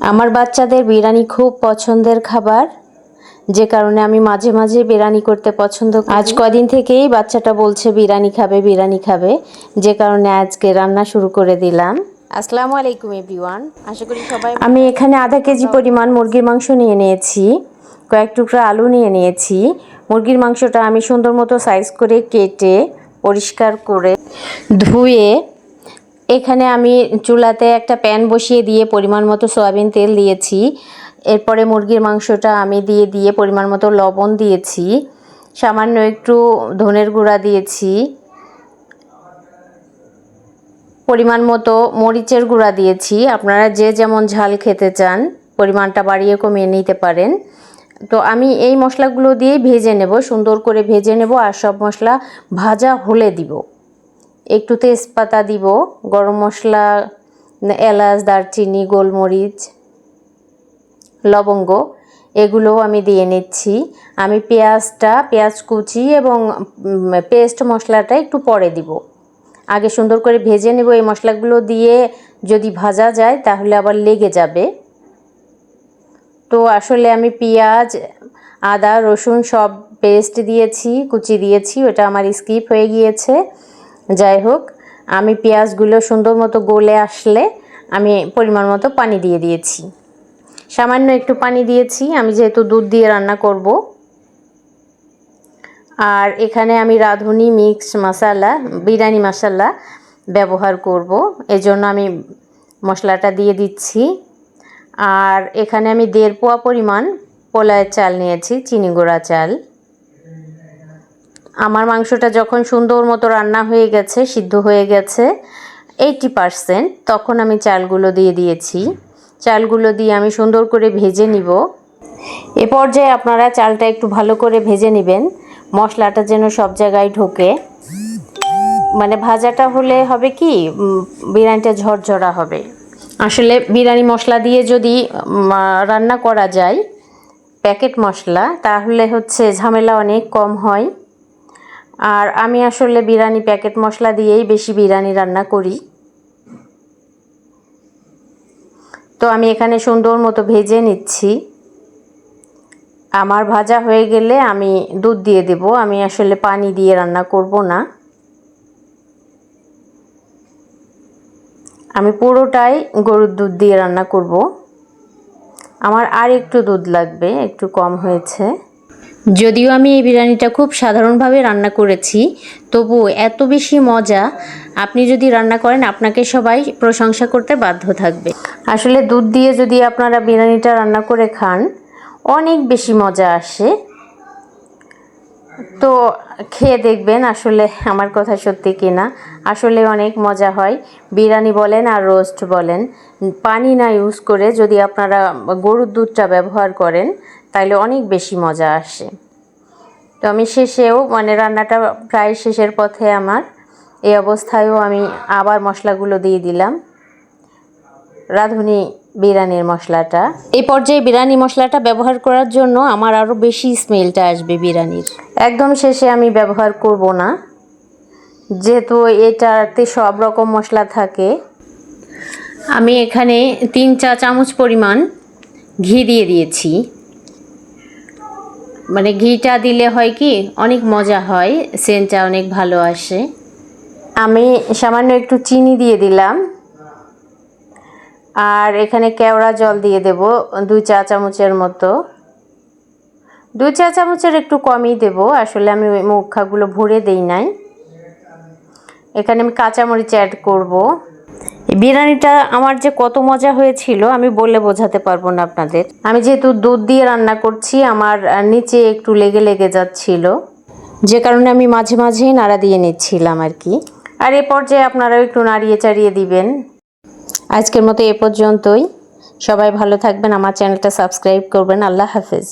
আমার বাচ্চাদের বিরিয়ানি খুব পছন্দের খাবার যে কারণে আমি মাঝে মাঝে বিরিয়ানি করতে পছন্দ করি। আজ কদিন থেকেই বাচ্চাটা বলছে বিরিয়ানি খাবে বিরিয়ানি খাবে। যে কারণে আজকে রান্না শুরু করে দিলাম। আসসালামু আলাইকুম এভরিওয়ান। আশা করি সবাই আমি এখানে আধা কেজি পরিমাণ মুরগির মাংস নিয়ে নিয়েছি কয়েক টুকরা আলু নিয়ে নিয়েছি। মুরগির মাংসটা আমি সুন্দর মতো সাইজ করে কেটে পরিষ্কার করে ধুয়ে এখানে আমি চুলাতে একটা প্যান বসিয়ে দিয়ে পরিমাণ মতো সয়াবিন তেল দিয়েছি। এরপরে মুরগির মাংসটা আমি দিয়ে দিয়ে পরিমাণ মতো লবণ দিয়েছি। সামান্য একটু ধনের গুঁড়া দিয়েছি। পরিমাণ মতো মরিচের গুঁড়া দিয়েছি। আপনারা যে যেমন ঝাল খেতে চান, পরিমাণটা বাড়িয়ে কমিয়ে নিতে পারেন। তো আমি এই মশলাগুলো দিয়েই ভেজে নেব, সুন্দর করে ভেজে নেব আর সব মশলা ভাজা হলে দিব। একটু তেজপাতা দিব, গরম মশলা এলাচ, দারচিনি, গোলমরিচ, লবঙ্গ, এগুলোও আমি দিয়ে নিচ্ছি। আমি পেঁয়াজটা, পেঁয়াজ কুচি এবং পেস্ট মশলাটা একটু পরে দিব। আগে সুন্দর করে ভেজে নেব এই মশলাগুলো দিয়ে। যদি ভাজা যায় তাহলে আবার লেগে যাবে। তো আসলে আমি পেঁয়াজ, আদা, রসুন সব পেস্ট দিয়েছি, কুচি দিয়েছি, ওটা আমার স্কিপ হয়ে গিয়েছে। যাই হোক, আমি পেঁয়াজগুলো সুন্দর মতো গলে আসলে আমি পরিমাণ মতো পানি দিয়ে দিয়েছি। সামান্য একটু পানি দিয়েছি, আমি যেহেতু দুধ দিয়ে রান্না করব। আর এখানে আমি রাঁধুনি মিক্স মশালা, বিরিয়ানি মশলা ব্যবহার করব। এজন্য আমি মশলাটা দিয়ে দিচ্ছি। আর এখানে আমি দেড় পোয়া পরিমাণ পোলায়ের চাল নিয়েছি, চিনি গুঁড়া চাল। আমার মাংসটা যখন সুন্দর মতো রান্না হয়ে গেছে, সিদ্ধ হয়ে গেছে এইটি পারসেন্ট তখন আমি চালগুলো দিয়ে দিয়েছি। চালগুলো দিয়ে আমি সুন্দর করে ভেজে নিব। এ পর্যায়ে আপনারা চালটা একটু ভালো করে ভেজে নেবেন। মশলাটা যেন সব জায়গায় ঢোকে। মানে ভাজাটা হলে হবে কি বিরিয়ানিটা ঝরঝরা হবে। আসলে বিরিয়ানি মশলা দিয়ে যদি রান্না করা যায়, প্যাকেট মশলা, তাহলে হচ্ছে ঝামেলা অনেক কম হয়। আর আমি আসলে বিরিয়ানি প্যাকেট মশলা দিয়েই বেশি বিরিয়ানি রান্না করি। তো আমি এখানে সুন্দর মতো ভেজে নিচ্ছি। আমার ভাজা হয়ে গেলে আমি দুধ দিয়ে দেব। আমি আসলে পানি দিয়ে রান্না করব না। আমি পুরোটাই গরুর দুধ দিয়ে রান্না করব। আমার আর একটু দুধ লাগবে, একটু কম হয়েছে। যদিও আমি এই বিরিয়ানিটা খুব সাধারণভাবে রান্না করেছি তবু এত বেশি মজা আপনি যদি রান্না করেন, আপনাকে সবাই প্রশংসা করতে বাধ্য থাকবে। আসলে দুধ দিয়ে যদি আপনারা বিরিয়ানিটা রান্না করে খান, অনেক বেশি মজা আসে। তো খেয়ে দেখবেন আসলে আমার কথা সত্যি কিনা। আসলে অনেক মজা হয়। বিরিয়ানি বলেন আর রোস্ট বলেন। পানি না ইউজ করে যদি আপনারা গরুর দুধটা ব্যবহার করেন তাহলে অনেক বেশি মজা আসে। তো আমি শেষেও মানে রান্নাটা প্রায় শেষের পথে আমার, এই অবস্থায়ও আমি আবার মশলাগুলো দিয়ে দিলাম। রাঁধুনি বিরিয়ানির মশলাটা। এই পর্যায়ে বিরিয়ানি মশলাটা ব্যবহার করার জন্য আমার আরও বেশি স্মেলটা আসবে বিরিয়ানির। একদম শেষে আমি ব্যবহার করব না। যেহেতু এটাতে সব রকম মশলা থাকে, আমি এখানে তিন চা চামচ পরিমাণ ঘি দিয়ে দিয়েছি। মানে ঘিটা দিলে হয় কি, অনেক মজা হয়, সেন্টটা অনেক ভালো আসে। আমি সামান্য একটু চিনি দিয়ে দিলাম। আর এখানে কেওড়া জল দিয়ে দেব, দুই চা চামচের মতো। দুই চা চামচের একটু কমই দেব, আসলে আমি মুখাগুলো ভরে দেই নাই। এখানে আমি কাঁচামরিচ অ্যাড করব। বিরিয়ানিটা আমার যে কত মজা হয়েছিল, আমি বলে বোঝাতে পারব না আপনাদের। আমি যেহেতু দুধ দিয়ে রান্না করছি, আমার নিচে একটু লেগে লেগে যাচ্ছিল। যে কারণে আমি মাঝে মাঝেই নাড়া দিয়ে নিচ্ছিলাম আর কি। আর এ পর্যায়ে আপনারাও একটু নাড়িয়ে চাড়িয়ে দিবেন। আজকের মতো এ পর্যন্তই। সবাই ভালো থাকবেন, আমার চ্যানেলটা সাবস্ক্রাইব করবেন। আল্লাহ হাফেজ।